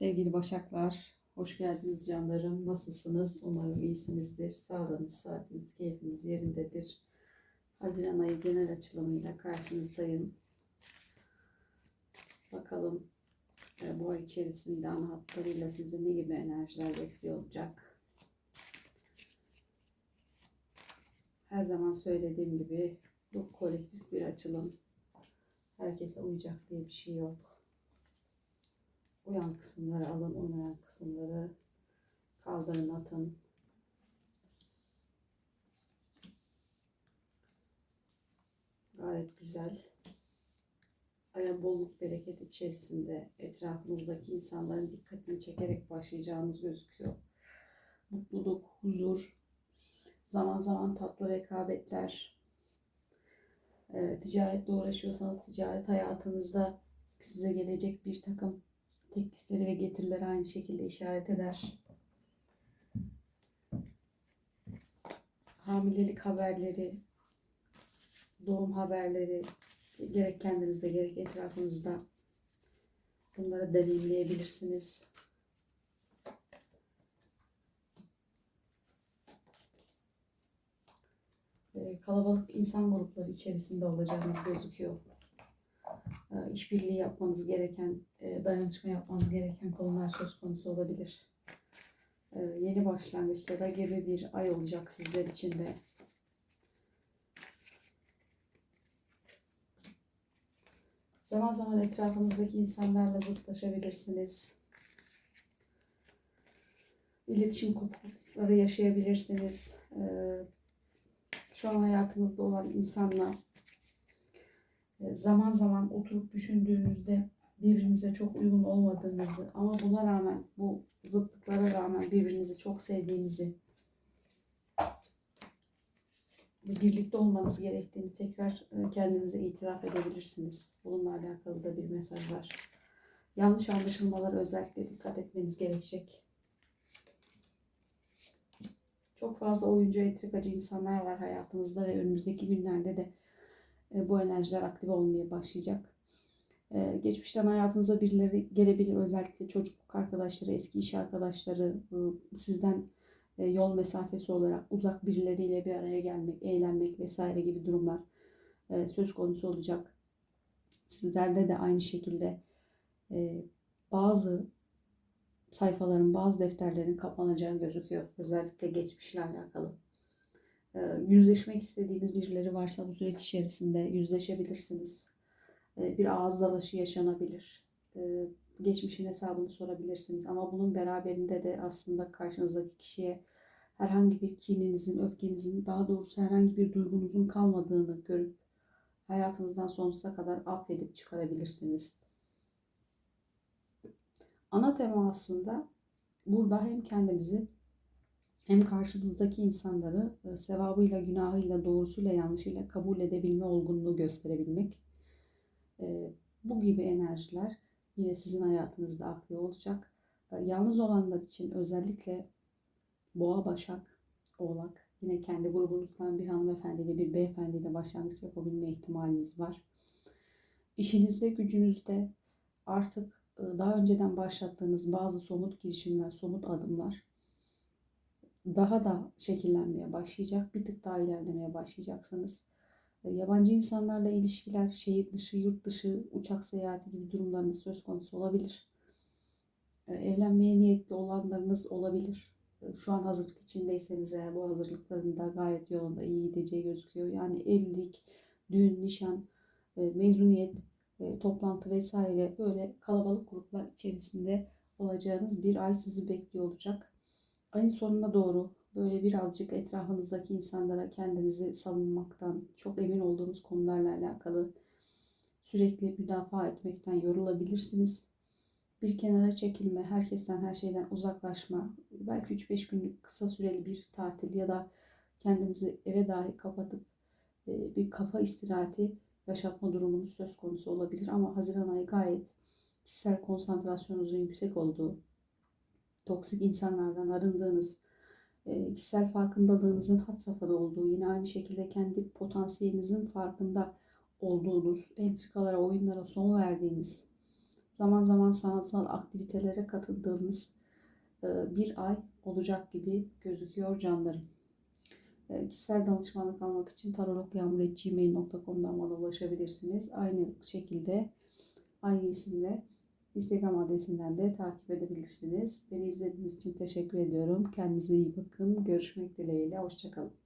Sevgili Başaklar, hoş geldiniz canlarım. Nasılsınız? Umarım iyisinizdir. Sağlığınız, saatiniz, keyfiniz yerindedir. Haziran ayı genel açılımıyla karşınızdayım. Bakalım e, bu ay içerisinde ana hatlarıyla sizi ne gibi enerjiler bekliyor olacak. Her zaman söylediğim gibi bu kolektif bir açılım. Herkese uyacak diye bir şey yok. Uyan kısımları alın, olmayan kısımları kaldırın, atın. Gayet güzel. Aya bolluk bereket içerisinde etrafınızdaki insanların dikkatini çekerek başlayacağınız gözüküyor. Mutluluk, huzur, zaman zaman tatlı rekabetler, e, ticaretle uğraşıyorsanız ticaret hayatınızda size gelecek bir takım teklifleri ve getirileri aynı şekilde işaret eder. Hamilelik haberleri, doğum haberleri gerek kendinizde gerek etrafınızda bunları deneyimleyebilirsiniz. Ee, Kalabalık insan grupları içerisinde olacağınız gözüküyor. Ee, işbirliği yapmanız gereken, e, dayanışma yapmanız gereken konular söz konusu olabilir. Ee, Yeni başlangıçlara gebe bir ay olacak sizler için de. Zaman zaman etrafınızdaki insanlarla zıtlaşabilirsiniz. İletişim kopuklukları yaşayabilirsiniz. Şu an hayatınızda olan insanla e, zaman zaman oturup düşündüğünüzde birbirinize çok uygun olmadığınızı ama buna rağmen bu zıtlıklara rağmen birbirinizi çok sevdiğinizi birlikte olmanız gerektiğini tekrar e, kendinize itiraf edebilirsiniz. Bununla alakalı da bir mesaj var. Yanlış anlaşılmalara özellikle dikkat etmeniz gerekecek. Çok fazla oyuncu, entrikacı insanlar var hayatınızda ve önümüzdeki günlerde de e, bu enerjiler aktive olmaya başlayacak. E, Geçmişten hayatınıza birileri gelebilir. Özellikle çocukluk arkadaşları, eski iş arkadaşları, e, sizden e, yol mesafesi olarak uzak birileriyle bir araya gelmek, eğlenmek vesaire gibi durumlar e, söz konusu olacak. Sizlerde de aynı şekilde e, bazı sayfaların, bazı defterlerin kapanacağı gözüküyor. Özellikle geçmişle alakalı. E, Yüzleşmek istediğiniz birileri varsa bu süreç içerisinde yüzleşebilirsiniz. E, Bir ağız dalaşı yaşanabilir. E, Geçmişin hesabını sorabilirsiniz. Ama bunun beraberinde de aslında karşınızdaki kişiye herhangi bir kininizin, öfkenizin, daha doğrusu herhangi bir duygunuzun kalmadığını görüp hayatınızdan sonsuza kadar affedip çıkarabilirsiniz. Ana tema aslında burada hem kendimizi hem karşımızdaki insanları e, sevabıyla, günahıyla, doğrusuyla, yanlışıyla kabul edebilme olgunluğu gösterebilmek. E, Bu gibi enerjiler yine sizin hayatınızda aktif olacak. E, Yalnız olanlar için özellikle Boğa, Başak, Oğlak yine kendi grubunuzdan bir hanımefendiyle bir beyefendiyle başlangıç yapabilme ihtimaliniz var. İşinizde, gücünüzde artık daha önceden başlattığınız bazı somut girişimler, somut adımlar daha da şekillenmeye başlayacak. Bir tık daha ilerlemeye başlayacaksınız. E, Yabancı insanlarla ilişkiler, şehir dışı, yurt dışı, uçak seyahati gibi durumlarınız söz konusu olabilir. E, Evlenmeye niyetli olanlarınız olabilir. E, Şu an hazırlık içindeyseniz eğer bu hazırlıkların da gayet yolunda iyi gideceği gözüküyor. Yani evlilik, düğün, nişan, mezuniyet, toplantı vesaire böyle kalabalık gruplar içerisinde olacağınız bir ay sizi bekliyor olacak. Ayın sonuna doğru böyle birazcık etrafınızdaki insanlara kendinizi savunmaktan, çok emin olduğunuz konularla alakalı sürekli müdafaa etmekten yorulabilirsiniz. Bir kenara çekilme, herkesten, her şeyden uzaklaşma, belki 3-5 günlük kısa süreli bir tatil ya da kendinizi eve dahi kapatıp e, bir kafa istirahati yaşatma durumunuz söz konusu olabilir. Ama Haziran ayı gayet kişisel konsantrasyonunuzun yüksek olduğu, toksik insanlardan arındığınız, e, kişisel farkındalığınızın had safhada olduğu, yine aynı şekilde kendi potansiyelinizin farkında olduğunuz, entrikalara, oyunlara son verdiğiniz, zaman zaman sanatsal aktivitelere katıldığınız e, bir ay olacak gibi gözüküyor canlarım. E, Kişisel danışmanlık almak için tarologyağmur.gmail.com'dan bana ulaşabilirsiniz. Aynı şekilde aynı isimle Instagram adresinden de takip edebilirsiniz. Beni izlediğiniz için teşekkür ediyorum. Kendinize iyi bakın. Görüşmek dileğiyle. Hoşçakalın.